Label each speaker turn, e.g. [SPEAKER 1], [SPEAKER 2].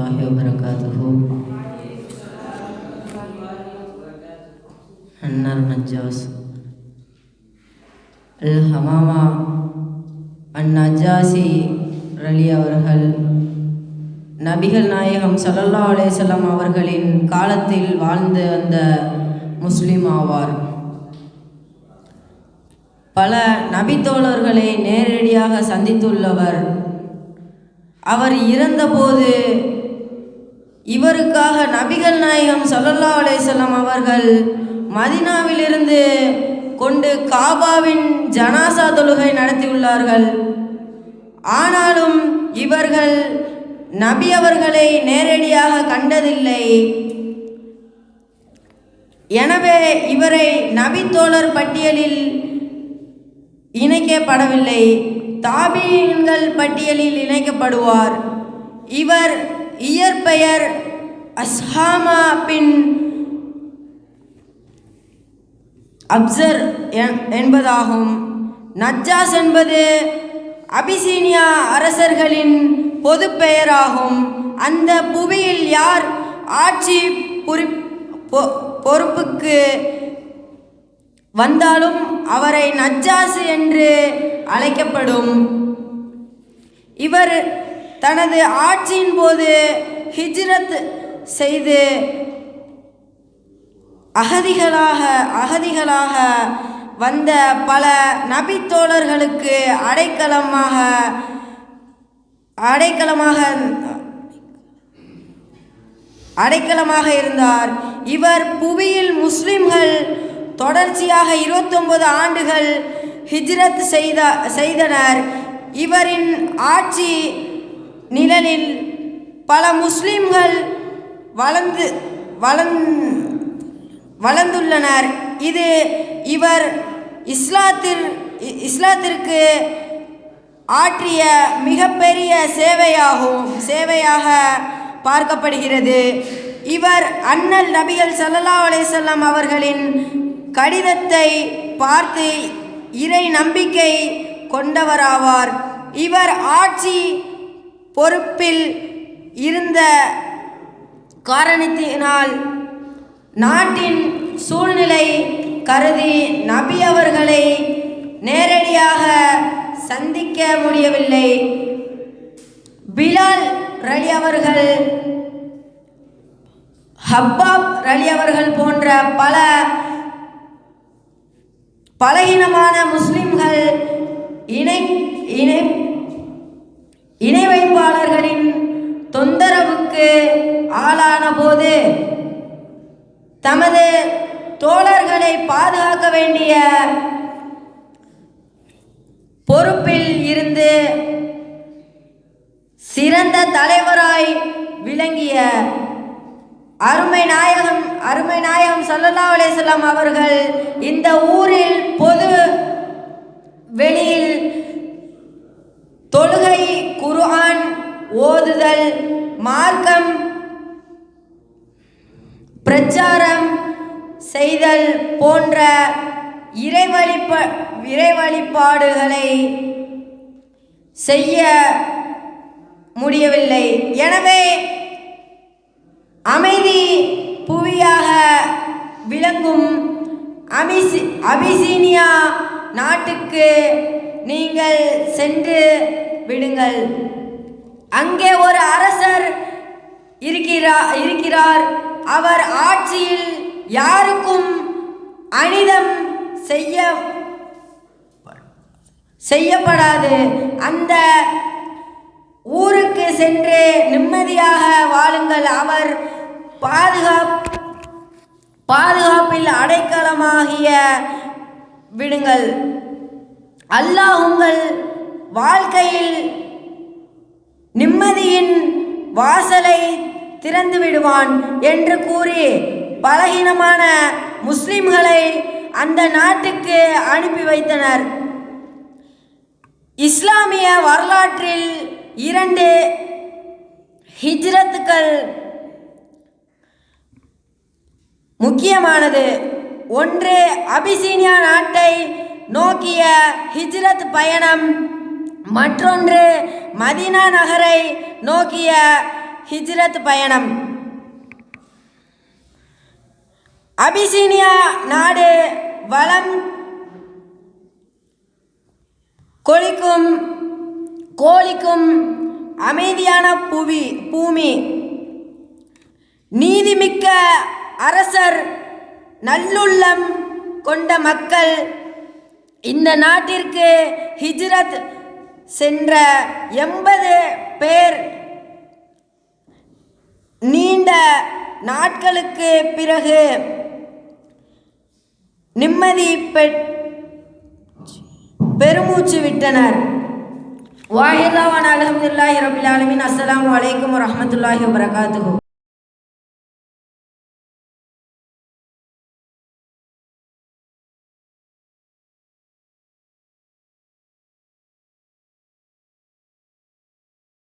[SPEAKER 1] الله وبركاته النار نجاس الحمامة அந்நஜாசி ரலி அவர்கள் நபிகள் நாயகம் சல்லல்லா அலேசல்லாம் அவர்களின் காலத்தில் வாழ்ந்து வந்த முஸ்லீம் ஆவார். பல நபித்தோழர்களை நேரடியாக சந்தித்துள்ளவர். அவர் இறந்தபோது இவருக்காக நபிகள் நாயகம் சல்லல்லா அலேசல்லாம் அவர்கள் மதினாவிலிருந்து கொண்டு காபாவின் ஜனாசா தொழுகை நடத்தியுள்ளார்கள். ஆனாலும் இவர்கள் நபி அவர்களை நேரடியாக கண்டதில்லை. எனவே இவரை நபி தோழர் பட்டியலில் இணைக்கப்படவில்லை. தாபீன்கள் பட்டியலில் இணைக்கப்படுவார். இவர் இயற்பெயர் அஸ்ஹாமா பின் அப்சர் என்- என்பதாகும். நஜ்ஜாஸ் என்பது அபிசீனியா அரசர்களின் பொது பெயராகும் அந்த புவியில் யார் ஆட்சி புரி பொ- பொறுப்புக்கு வந்தாலும் அவரை நஜ்ஜாசு என்று அழைக்கப்படும். இவர் தனது ஆட்சியின் போது ஹிஜ்ரத் செய்து அகதிகளாக அகதிகளாக வந்த பல நபித்தோழர்களுக்கு அடைக்கலமாக அடைக்கலமாக அடைக்கலமாக இருந்தார். இவர் புவியில் முஸ்லிம்கள் தொடர்ச்சியாக 29 ஆண்டுகள் ஹிஜ்ரத் செய்த செய்தனர். இவரின் ஆட்சி நிழலில் பல முஸ்லிம்கள் வளர்ந்து வளந் வளர்ந்துள்ளனர். இது இவர் இஸ்லாத்தில் இஸ்லாத்திற்கு ஆற்றிய மிகப்பெரிய சேவையாகும் சேவையாக பார்க்கப்படுகிறது. இவர் அண்ணல் நபிகள் ஸல்லல்லாஹு அலைஹி அவர்களின் கடிதத்தை பார்த்து இறை நம்பிக்கை கொண்டவராவார். இவர் ஆட்சி பொறுப்பில் இருந்த காரணத்தினால் நாட்டின் சூழ்நிலை கருதி நபி அவர்களை நேரடியாக சந்திக்க முடியவில்லை. பிலால் ரலி அவர்கள் ஹப்பாப் ரலி அவர்கள் போன்ற பல பலகீனமான முஸ்லிம்கள் ஆளான போது தமது தோழர்களை பாதுகாக்க வேண்டிய பொறுப்பில் இருந்து சிறந்த தலைவராய் விளங்கிய அருமை நாயகம் அருமை நாயகம் ஸல்லல்லாஹு அலைஹி அவர்கள் இந்த ஊரில் பொது வெளியில் தொழுகை குருஹான் ஓதுதல் மார்க்கம் பிரச்சாரம் செய்தல் போன்ற இறைவழிப இறைவழிபாடுகளை செய்ய முடியவில்லை. எனவே அமைதி புவியாக விளங்கும் அபிசி அபிசீனியா நாட்டுக்கு நீங்கள் சென்று விடுங்கள். அங்கே ஒரு அரசர் இருக்கிறார் இருக்கிறார். அவர் ஆட்சியில் யாருக்கும் அனிதம் செய்ய செய்யப்படாது. அந்த ஊருக்கு சென்று நிம்மதியாக வாழுங்கள். அவர் பாதுகாப் பாதுகாப்பில் அடைக்கலமாகிய விடுங்கள். அல்லாஹ் உங்கள் வாழ்க்கையில் நிம்மதியின் வாசலை திறந்து விடுவான் என்று கூறி பலகீனமான முஸ்லிம்களை அந்த நாட்டுக்கு அனுப்பி வைத்தனர். இஸ்லாமிய வரலாற்றில் இரண்டு ஹிஜ்ரத்துக்கள் முக்கியமானது. ஒன்று அபிசீனியா நாட்டை நோக்கிய ஹிஜ்ரத் பயணம் மற்றொன்று மதீனா நகரை நோக்கிய ஹிஜ்ரத் பயணம். அபிசீனியா நாடு வளம் கொளிக்கும் கோழிக்கும் அமைதியான புவி பூமி. நீதிமிக்க அரசர் நல்லுள்ளம் கொண்ட மக்கள் இந்த நாட்டிற்கு ஹிஜ்ரத் சென்ற எண்பது பேர் நீண்ட நாட்களுக்கு பிறகு நிம்மதி பெற் பெருமூச்சு விட்டனர். வாஹிதாவான் அலமதுல்லாஹி ரபில் ஆலமின். அஸ்ஸலாமு அலைக்கும் வரஹ்மத்துல்லாஹி